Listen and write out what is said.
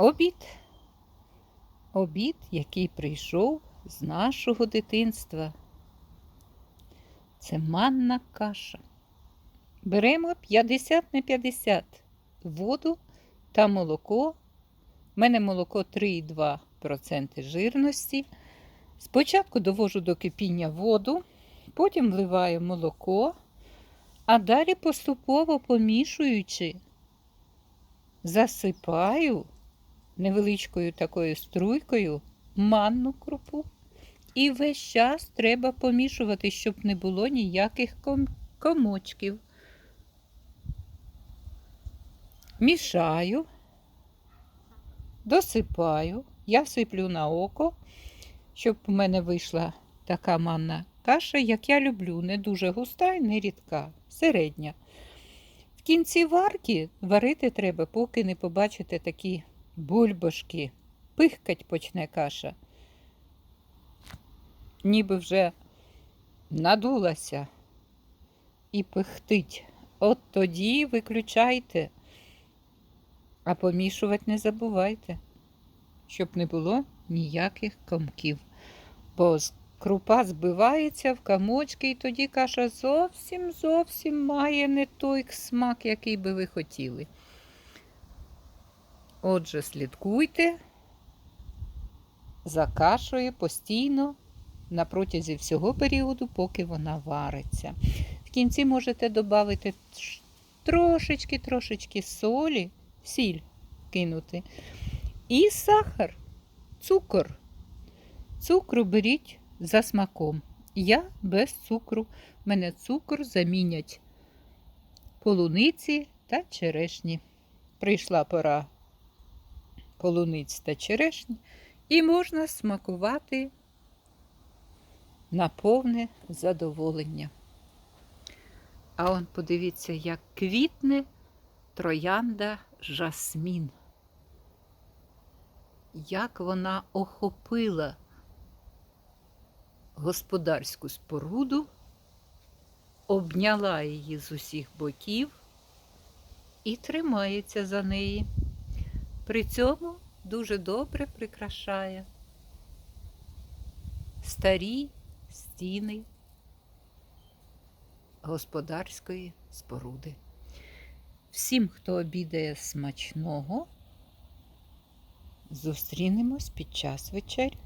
Обід. Обід, який прийшов з нашого дитинства. Це манна каша. Беремо 50 на 50 воду та молоко. У мене молоко 3,2% жирності. Спочатку довожу до кипіння воду, потім вливаю молоко, а далі поступово помішуючи, засипаю невеличкою такою струйкою манну крупу. І весь час треба помішувати, щоб не було ніяких ком- комочків. Мішаю, досипаю, я сиплю на око, щоб у мене вийшла така манна каша, як я люблю, не дуже густа і не рідка, середня. В кінці варки варити треба, поки не побачите такі бульбашки. Пихкать почне каша. Ніби вже надулася і пихтить. От тоді виключайте, а помішувати не забувайте, щоб не було ніяких комків. Бо крупа збивається в комочки, і тоді каша зовсім зовсім має не той смак, який би ви хотіли. Отже, слідкуйте за кашею постійно на протязі всього періоду, поки вона вариться. В кінці можете додати трошечки-трошечки солі, сіль кинути. І сахар, цукор. Цукру беріть за смаком. Я без цукру. Мене цукор замінять полуниці та черешні. Прийшла пора полуниць та черешні, і можна смакувати на повне задоволення. А он подивіться, як квітне троянда жасмін. Як вона охопила господарську споруду, обняла її з усіх боків і тримається за неї. При цьому дуже добре прикрашає старі стіни господарської споруди. Всім, хто обідає смачного, зустрінемось під час вечері.